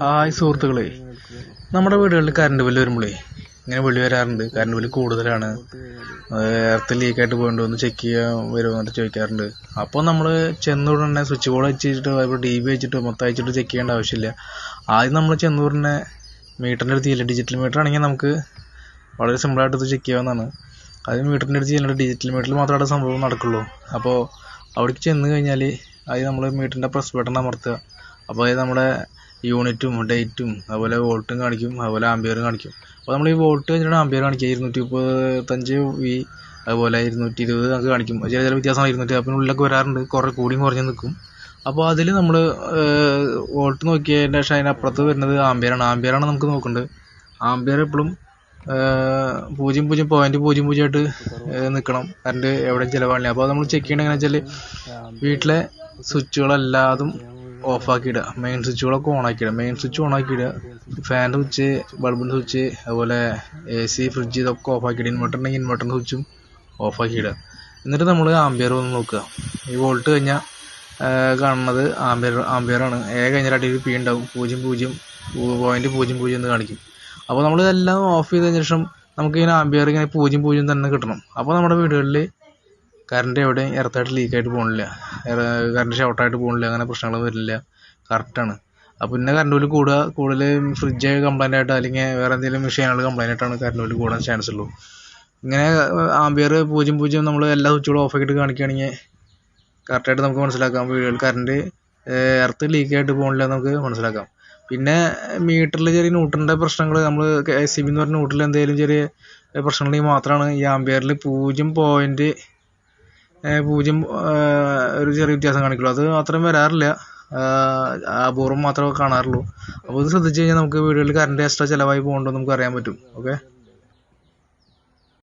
Hi സുഹൃത്തുക്കളെ. നമ്മുടെ വീടുകളിൽ കറണ്ട് ബില്ല് വരുമ്പോഴേ ഇങ്ങനെ വിളി വരാറുണ്ട്. കറണ്ട് ബില്ല് കൂടുതലാണ്. എർത്ത് ലീക്കായിട്ട് പോയിട്ടുണ്ട് ഒന്ന് ചെക്ക് ചെയ്യാൻ വരുമോ എന്നിട്ട് ചോദിക്കാറുണ്ട്. അപ്പോൾ നമ്മൾ ചെന്നൂടനെ സ്വിച്ച് ബോർഡ് വെച്ചിട്ട് അതിപ്പോൾ ഡി ബി വെച്ചിട്ട് മൊത്തം അയച്ചിട്ട് ചെക്ക് ചെയ്യേണ്ട ആവശ്യമില്ല. ആദ്യം നമ്മൾ ചെന്നൂറിനെ മീറ്ററിന്റെ അടുത്ത് ചെല്ലുക. ഡിജിറ്റൽ മീറ്റർ ആണെങ്കിൽ നമുക്ക് വളരെ സിമ്പിളായിട്ട് ഇത് ചെക്ക് ചെയ്യാവുന്നതാണ്. അത് മീറ്ററിന്റെ അടുത്ത് ചെല്ലേണ്ട ഡിജിറ്റൽ മീറ്ററിൽ മാത്രമേ അവിടെ സംഭവം നടക്കുള്ളൂ. അപ്പോൾ അവിടേക്ക് ചെന്ന് കഴിഞ്ഞാൽ ആദ്യം നമ്മൾ മീറ്ററിന്റെ പ്രസ് ബട്ടൺ അമർത്തുക. അപ്പോൾ അത് നമ്മുടെ യൂണിറ്റും ഡേറ്റും അതുപോലെ വോൾട്ടും കാണിക്കും അതുപോലെ ആംബിയറും കാണിക്കും. അപ്പോൾ നമ്മൾ ഈ വോൾട്ട് കഴിഞ്ഞിട്ടാണ് ആംബിയർ കാണിക്കുക. ഇരുന്നൂറ്റി മുപ്പത്തഞ്ച് വി അതുപോലെ ഇരുന്നൂറ്റി ഇരുപത് നമുക്ക് കാണിക്കും. ചില ചില വ്യത്യാസമാണ് ഇരുന്നൂറ്റി നാൽപ്പതിനുള്ളിലൊക്കെ വരാറുണ്ട്. കുറേ കൂടിയും കുറഞ്ഞു നിൽക്കും. അപ്പോൾ അതിൽ നമ്മൾ വോൾട്ട് നോക്കിയതിന്റെ ശേഷം അതിനപ്പുറത്ത് വരുന്നത് ആംബിയറാണ് ആംബിയറാണ് നമുക്ക് നോക്കേണ്ടത് ആംബിയർ എപ്പോഴും പൂജ്യം പൂജ്യം പോയിന്റ് പൂജ്യം പൂജ്യമായിട്ട് നിൽക്കണം കറണ്ട് എവിടെയും ചിലവാണില്ല അപ്പോൾ നമ്മൾ ചെക്ക് എങ്ങനെയാണെന്ന് വെച്ചാൽ വീട്ടിലെ സ്വിച്ചുകളെല്ലാതും ഓഫാക്കിയിടുക. മെയിൻ സ്വിച്ചുകളൊക്കെ ഓണാക്കിയിടുക. മെയിൻ സ്വിച്ച് ഓൺ ഓണാക്കിയിടുക. ഫാൻ സ്വിച്ച് ബൾബിന്റെ സ്വിച്ച് അതുപോലെ എ സി ഫ്രിഡ്ജ് ഇതൊക്കെ ഓഫാക്കിയിടുക. ഇൻവെർട്ടർ ഉണ്ടെങ്കിൽ ഇൻവെർട്ടറിന്റെ സ്വിച്ചും ഓഫാക്കിയിടുക. എന്നിട്ട് നമ്മൾ ആംബിയർ ഒന്ന് നോക്കുക. ഈ വോൾട്ട് കഴിഞ്ഞാൽ കാണുന്നത് ആംബിയർ ആംബിയറാണ് ഏ കഴിഞ്ഞാൽ അടിയിൽ പി ഉണ്ടാവും. പൂജ്യം പൂജ്യം പോയിന്റ് പൂജ്യം പൂജ്യം എന്ന് കാണിക്കും. അപ്പോൾ നമ്മൾ ഇതെല്ലാം ഓഫ് ചെയ്തതിന് ശേഷം നമുക്ക് ഇങ്ങനെ ആംബിയർ ഇങ്ങനെ പൂജ്യം പൂജ്യം തന്നെ കിട്ടണം. അപ്പോൾ നമ്മുടെ വീടുകളിൽ കറണ്ട് എവിടെയും എർത്തായിട്ട് ലീക്കായിട്ട് പോകണില്ല കറണ്ട് ഷോർട്ടായിട്ട് പോകണില്ല അങ്ങനെ പ്രശ്നങ്ങൾ വരില്ല. കറക്റ്റാണ് അപ്പോൾ പിന്നെ കറണ്ട് ബില്ല് കൂടുക കൂടുതൽ ഫ്രിഡ്ജ് കംപ്ലൈന്റ് ആയിട്ട് അല്ലെങ്കിൽ വേറെ എന്തെങ്കിലും മെഷീനുകൾ കംപ്ലൈന്റ് ആയിട്ടാണ് കറണ്ട് ബില്ല് കൂടാൻ ചാൻസ് ഉള്ളൂ. ഇങ്ങനെ ആംബിയർ പൂജ്യം പൂജ്യം നമ്മൾ എല്ലാ സ്വിച്ചുകളും ഓഫ് ആക്കിയിട്ട് കാണിക്കുകയാണെങ്കിൽ കറക്റ്റായിട്ട് നമുക്ക് മനസ്സിലാക്കാം. വീടുകൾ കറണ്ട് എർത്ത് ലീക്കായിട്ട് പോകണില്ല നമുക്ക് മനസ്സിലാക്കാം. പിന്നെ മീറ്ററിൽ ചെറിയ ന്യൂട്രലിന്റെ പ്രശ്നങ്ങൾ നമ്മൾ എസ് സി ബി എന്ന് പറഞ്ഞ ന്യൂട്രലിൽ എന്തെങ്കിലും ചെറിയ പ്രശ്നമുണ്ടെങ്കിൽ മാത്രമാണ് ഈ ആംബിയറിൽ പൂജ്യം പോയിന്റ് പൂജ്യം ഒരു ചെറിയ വ്യത്യാസം കാണിക്കുള്ളൂ. അത് അത്രയും വരാറില്ല. അപൂർവം മാത്രമേ കാണാറുള്ളൂ. അപ്പോൾ ഇത് ശ്രദ്ധിച്ച് കഴിഞ്ഞാൽ നമുക്ക് വീടുകളിൽ കറണ്ട് എക്സ്ട്രാ ചിലവായി പോകുന്നുണ്ടോ നമുക്ക് അറിയാൻ പറ്റും. ഓക്കെ